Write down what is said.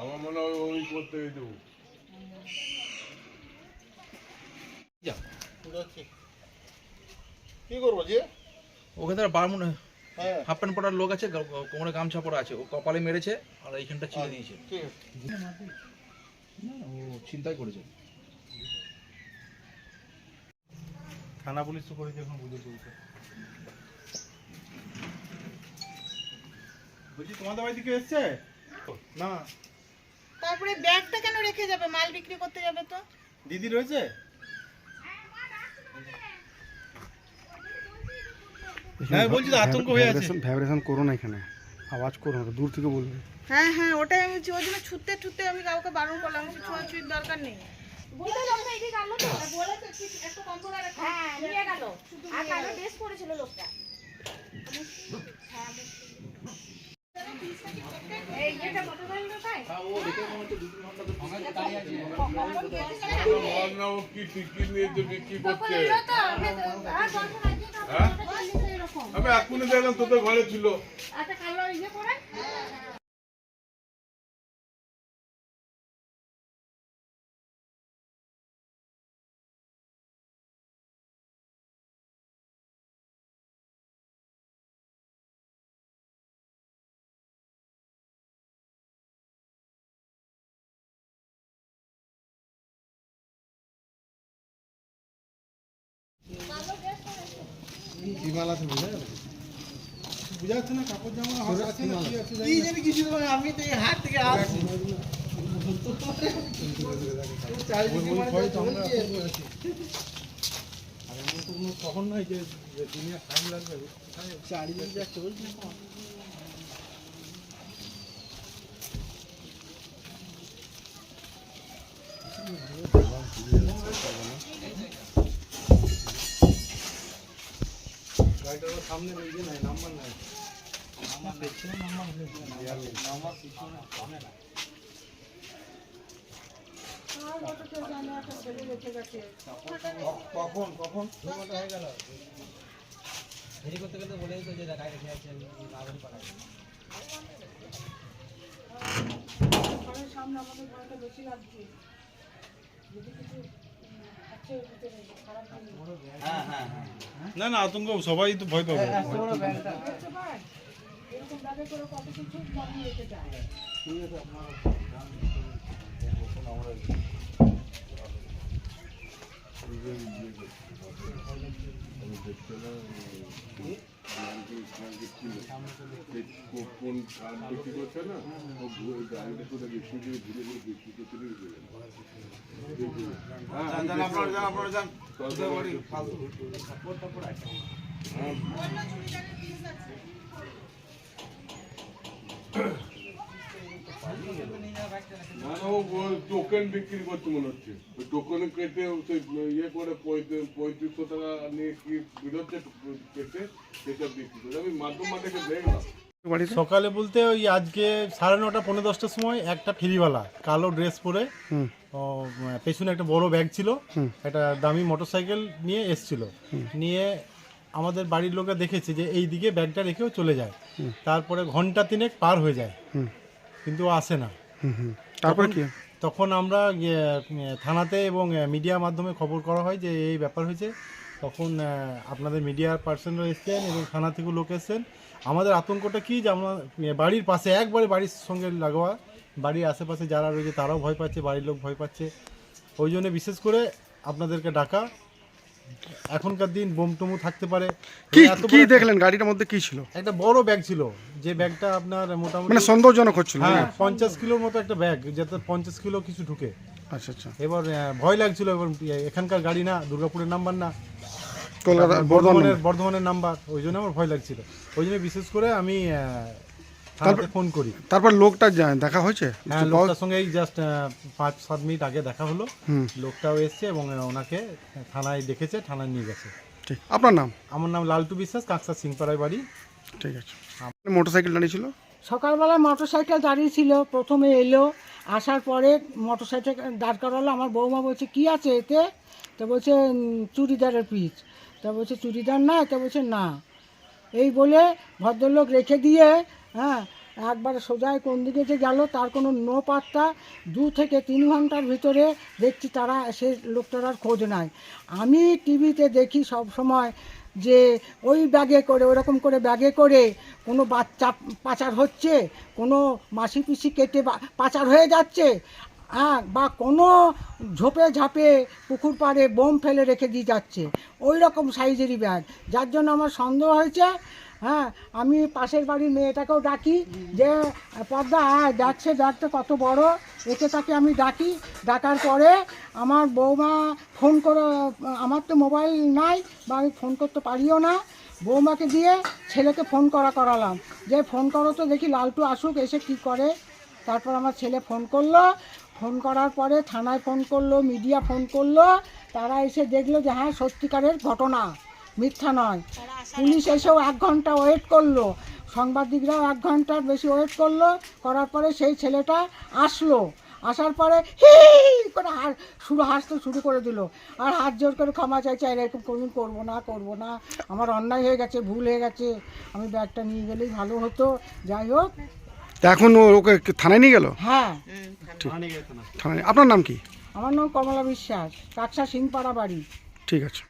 আমার মনে হয় ওই করতে দেবো। কি করব যে? ওকে তার বারমুন হ্যাঁ। হাফ প্যান্ট পরার লোক আছে কোমরে গামছা পরা আছে। ও কপালে মেরেছে আর এইখানটা ছিঁড়ে দিয়েছে ও চিন্তাই করেছে। থানা পুলিশ তো করেছে এখন বুঝে চলছে। বলছি তোমাদের বাড়ি থেকে এসছে? না। তারপরে ব্যাগটা কেন রেখে যাবে? মাল বিক্রি করতে যাবে তো? দিদি রয়েছে? হ্যাঁ বলছি তো আতঙ্ক হয়ে আছে। ভাইব্রেশন করো না এখানে। আওয়াজ করো না দূর থেকে বলবে। হ্যাঁ হ্যাঁ ওটাই আমি বলছি ওই জন্য ছুটতে ছুটতে আমি কাউকে বারণ করলাম আমি ছোঁয়াছুঁয়ির দরকার নেই। বলে তো। হ্যাঁ নিয়ে গেল। আর কালো ড্রেস পরেছিল লোকটা। হ্যাঁ? আমি এখনই দেখলাম তোদের ঘরে ছিল আচ্ছা কালো ইয়ে করে বুঝা যাচ্ছে না কাপড় জামা হাত আছে না কি আছে কি জানি কিছু তো আমি তো এই হাত থেকে চারিদিকে মানে কখন নয় যে দুনিয়া দিনে টাইম লাগবে। চারিদিকে চলছে গাড়িটার সামনে নাই নাম্বার নাই নাম্বার পেছনে নাম্বার নাম্বার পিছনে সামনে না কখন কখন হয়ে গেল দেরি করতে গেলে বলে দিত যে গাড়ি রেখে আছে পাড়ায় না না আতঙ্ক সবাই তো ভয় পাবে কোন কার্ড বিক্রি করছে না ও গাড়িটা কোথায় বিক্রি দিয়ে ঘুরে ঘুরে বিক্রি করতে নিয়ে গেলেন হ্যাঁ আমি দেখলাম। তোদের বাড়ি না না ও টোকেন বিক্রি করছে মনে হচ্ছে। ওই টোকেন কেটে সেই ইয়ে করে পঁয়ত্রিশ পঁয়ত্রিশশো টাকা নিয়ে কি বেরোচ্ছে কেটে সেটা বিক্রি করে। আমি মাধ্যম মাঠে দেখলাম সকালে বলতে ওই আজকে সাড়ে নটা পনেরো দশটার সময় একটা ফেরিওয়ালা কালো ড্রেস পরে পেছনে একটা বড় ব্যাগ ছিল একটা দামি মোটরসাইকেল নিয়ে এসছিল। নিয়ে আমাদের বাড়ির লোকে দেখেছে যে এই দিকে ব্যাগটা রেখেও চলে যায়। তারপরে ঘণ্টা তিনেক পার হয়ে যায়। হুম। কিন্তু আসে না। তারপরে কি? তখন আমরা থানাতে এবং মিডিয়ার মাধ্যমে খবর করা হয় যে এই ব্যাপার হয়েছে। তখন আপনাদের মিডিয়ার পার্সনরা এসছেন এবং থানা থেকে লোক এসছেন। আমাদের আতঙ্কটা কি যে আমরা বাড়ির পাশে, একবারে বাড়ির সঙ্গে লাগোয়া, বাড়ির আশেপাশে যারা রয়েছে তারাও ভয় পাচ্ছে, বাড়ির লোক ভয় পাচ্ছে। ওই জন্য বিশেষ করে আপনাদেরকে ডাকা এখনকার দিন বোম টমু থাকতে পারে। কি কি দেখলেন গাড়িটার মধ্যে কি ছিল? একটা বড় ব্যাগ ছিল যে ব্যাগটা আপনার মোটামুটি মানে সন্দেহজনক হচ্ছিল হ্যাঁ পঞ্চাশ কিলোর মতো একটা ব্যাগ যাতে পঞ্চাশ কিলো কিছু ঢুকে। আচ্ছা আচ্ছা। এবার ভয় লাগছিল এবার এখানকার গাড়ি না দুর্গাপুরের নাম্বার না। কলকাতা বর্ধমানের। বর্ধমানের নাম্বার ওই জন্য আমার ভয় লাগছিল। ওই জন্য বিশেষ করে আমি থানাতে ফোন করি। তারপর লোকটা যা- দেখা হয়েছে? হ্যাঁ লোকটার সঙ্গে এই জাস্ট পাঁচ সাত মিনিট আগে দেখা হলো। হুম। লোকটাও এসছে এবং ওনাকে থানায় ডেকেছে থানায় নিয়ে গেছে। ঠিক। আপনার নাম? আমার নাম লালটু বিশ্বাস কাঁকসা সিংপাড়ায় বাড়ি। ঠিক আছে। মোটরসাইকেল দাঁড়িয়ে ছিল সকালবেলা মোটর সাইকেল দাঁড়িয়ে ছিল প্রথমে এলো আসার পরে মোটর সাইকেল দাঁড় করালো। আমার বৌমা বলছে কি আছে এতে? তো বলছে চুড়িদারের পিস তা বলছে চুড়িদার না? তা বলছে না। এই বলে ভদ্রলোক রেখে দিয়ে হ্যাঁ একবারে সোজায় কোন দিকে যে গেল, তার কোনো নো পাত্তা। দু থেকে তিন ঘণ্টার ভিতরে দেখছি তারা, সে লোকটার আর খোঁজ নাই। আমি টিভিতে দেখি সব সময় যে ওই ব্যাগে করে, ওরকম করে ব্যাগে করে কোনো বাচ্চা পাচার হচ্ছে, কোনো মাসি পিসি কেটে পাচার হয়ে যাচ্ছে। হ্যাঁ বা কোনো ঝোপে ঝাপে পুকুর পাড়ে বোম ফেলে রেখে দিয়ে যাচ্ছে। ওই রকম সাইজেরই ব্যাগ। যার জন্য আমার সন্দেহ হয়েছে হ্যাঁ আমি পাশের বাড়ির মেয়েটাকেও ডাকি যে, পদ্মা হ্যাঁ যাচ্ছে ব্যাগটা কত বড়? একে তাকে আমি ডাকি। ডাকার পরে আমার বৌমা ফোন করে, আমার তো মোবাইল নাই বা আমি ফোন করতে পারিও না। বৌমাকে দিয়ে ছেলেকে ফোন করা করালাম। যে, ফোন করো তো দেখি, লালটু আসুক, এসে কী করে? তারপর আমার ছেলে ফোন করল। ফোন করার পরে থানায় ফোন করল মিডিয়া ফোন করল। তারা এসে দেখল যে হ্যাঁ সত্যিকারের ঘটনা মিথ্যা নয়। পুলিশ এসেও এক ঘণ্টা ওয়েট করল। সাংবাদিকরাও এক ঘণ্টার বেশি ওয়েট করল। করার পরে সেই ছেলেটা আসলো। আসার পরে হি করে হার শুরু হাসতে শুরু করে দিল। আর হাত জোর করে ক্ষমা চাইছে আর এরকম কোনোদিন করব না করব না। আমার অন্যায় হয়ে গেছে ভুল হয়ে গেছে। আমি ব্যাগটা নিয়ে গেলেই ভালো হতো। যাই হোক তা এখন ও- ওকে থানায় নিয়ে গেল? হ্যাঁ। থানায় আপনার নাম কি? আমার নাম কমলা বিশ্বাস কাকসা সিংপাড়া বাড়ি। ঠিক আছে।